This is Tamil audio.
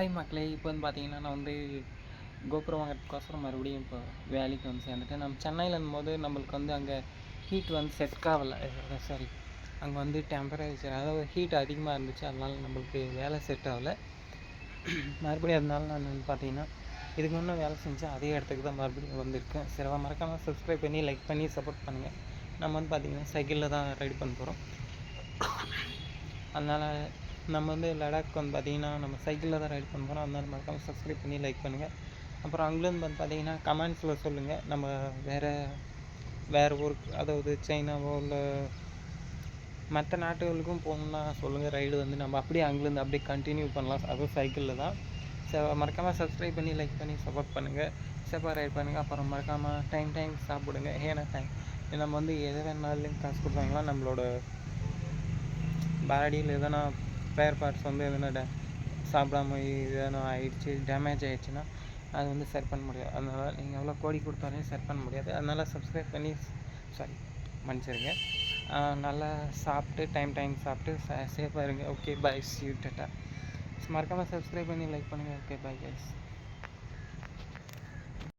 ஹாய் மக்களே இப்போ வந்து பார்த்தீங்கன்னா நான் வந்து கோபுரம் வாங்குறதுக்கோசரம் மறுபடியும் இப்போ வேலைக்கு வந்து சேர்ந்துட்டேன். நம்ம சென்னையில் இருந்தபோது நம்மளுக்கு வந்து அங்கே ஹீட் வந்து செட் ஆகலை. சாரி அங்கே வந்து டெம்பரேச்சர் அதாவது ஹீட் அதிகமாக இருந்துச்சு. அதனால் நம்மளுக்கு வேலை செட் ஆகலை. மறுபடியும் அதனால நான் வந்து பார்த்தீங்கன்னா இதுக்கு முன்னே வேலை செஞ்சேன் அதே இடத்துக்கு தான் மறுபடியும் வந்திருக்கேன். சிறவா மறக்காமல் சப்ஸ்கிரைப் பண்ணி லைக் பண்ணி சப்போர்ட் பண்ணுங்கள் நம்ம வந்து பார்த்தீங்கன்னா சைக்கிளில் தான் ரைடு பண்ண போகிறோம் அதனால் நம்ம வந்து லடாக் வந்து பார்த்தீங்கன்னா நம்ம சைக்கிளில் தான் ரைட் பண்ண போகிறோம் அதனால் மறக்காமல் சப்ஸ்கிரைப் பண்ணி லைக் பண்ணுங்கள் அப்புறம் அங்கேருந்து வந்து பார்த்தீங்கன்னா கமெண்ட்ஸில் சொல்லுங்கள் நம்ம வேறு வேறு ஊருக்கு அதாவது சைனாவோ இல்லை மற்ற நாட்டுகளுக்கும் போகணுன்னா சொல்லுங்கள் ரைடு வந்து நம்ம அப்படியே அங்கேருந்து அப்படியே கண்டினியூ பண்ணலாம். அதுவும் சைக்கிளில் தான். ஸோ மறக்காமல் சப்ஸ்கிரைப் பண்ணி லைக் பண்ணி சப்போர்ட் பண்ணுங்கள் சேஃபாக ரைட் பண்ணுங்கள் அப்புறம் மறக்காமல் டைம் டைம் சாப்பிடுங்க. ஏன்னா டைம் நம்ம வந்து எது வேணாலும் காசு கொடுத்தாங்களா நம்மளோட பாடியில் எதனா ஸ்பேர் பார்ட்ஸ் வந்து எதனா டே சாப்பிடாம எதனா ஆயிடுச்சு டேமேஜ் ஆயிடுச்சுன்னா அது வந்து சரி பண்ண முடியாது. அதனால் நீங்கள் எவ்வளோ கோடி கொடுத்தாலும் சரி பண்ண முடியாது. அதனால் சப்ஸ்கிரைப் பண்ணி சாரி மன்னிச்சிருங்க. நல்லா சாப்பிட்டு டைம் டைம் சாப்பிட்டு சேஃபாக இருங்க. ஓகே பை சி டாட்டா மறக்காமல் சப்ஸ்கிரைப் பண்ணி லைக் பண்ணுங்கள் ஓகே பை கைஸ்